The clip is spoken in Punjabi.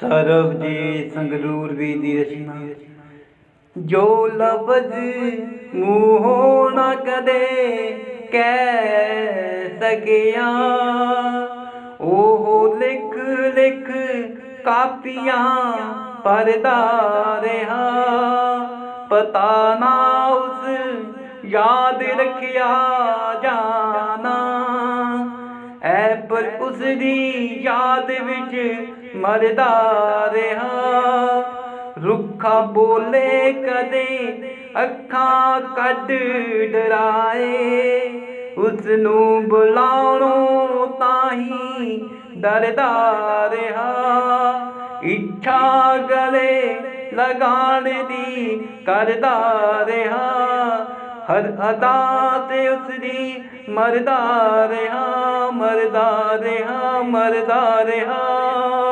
ਸਰਬਜੀਤ ਸੰਗਰੂਰ ਵੀ ਦੀ ਰਚਨਾ। ਜੋ ਲਫ਼ਜ਼ ਮੂੰਹੋਂ ਨਾ ਕਦੇ ਕਹਿ ਸਕਿਆ, ਉਹ ਲਿਖ ਲਿਖ ਕਾਪੀਆਂ ਪਰਦਾ ਰਿਹਾ। ਪਤਾ ਨਾ ਉਸ ਯਾਦ ਰੱਖਿਆ ਐ ਪਰ ਉਸ ਦੀ ਯਾਦ ਵਿੱਚ ਮਰਦਾ ਰਿਹਾ। ਰੁੱਖਾ ਬੋਲੇ ਕਦੇ ਅੱਖਾਂ ਕੱਢ ਡਰਾਏ। ਉਸ ਨੂੰ ਬੁਲਾਉਣੋਂ ਤਾਂ ਹੀ ਡਰਦਾ ਰਿਹਾ। ਇੱਛਾ ਗਲੇ ਲਗਾਣ ਦੀ ਕਰਦਾ ਰਿਹਾ। ਹਰ ਅਦਾ ਤੇ ਉਸ ਦੀ ਮਰਦਾ ਰਿਹਾ। ਮਰਦਾ ਰਿਹਾ ਮਰਦਾ ਰਿਹਾ।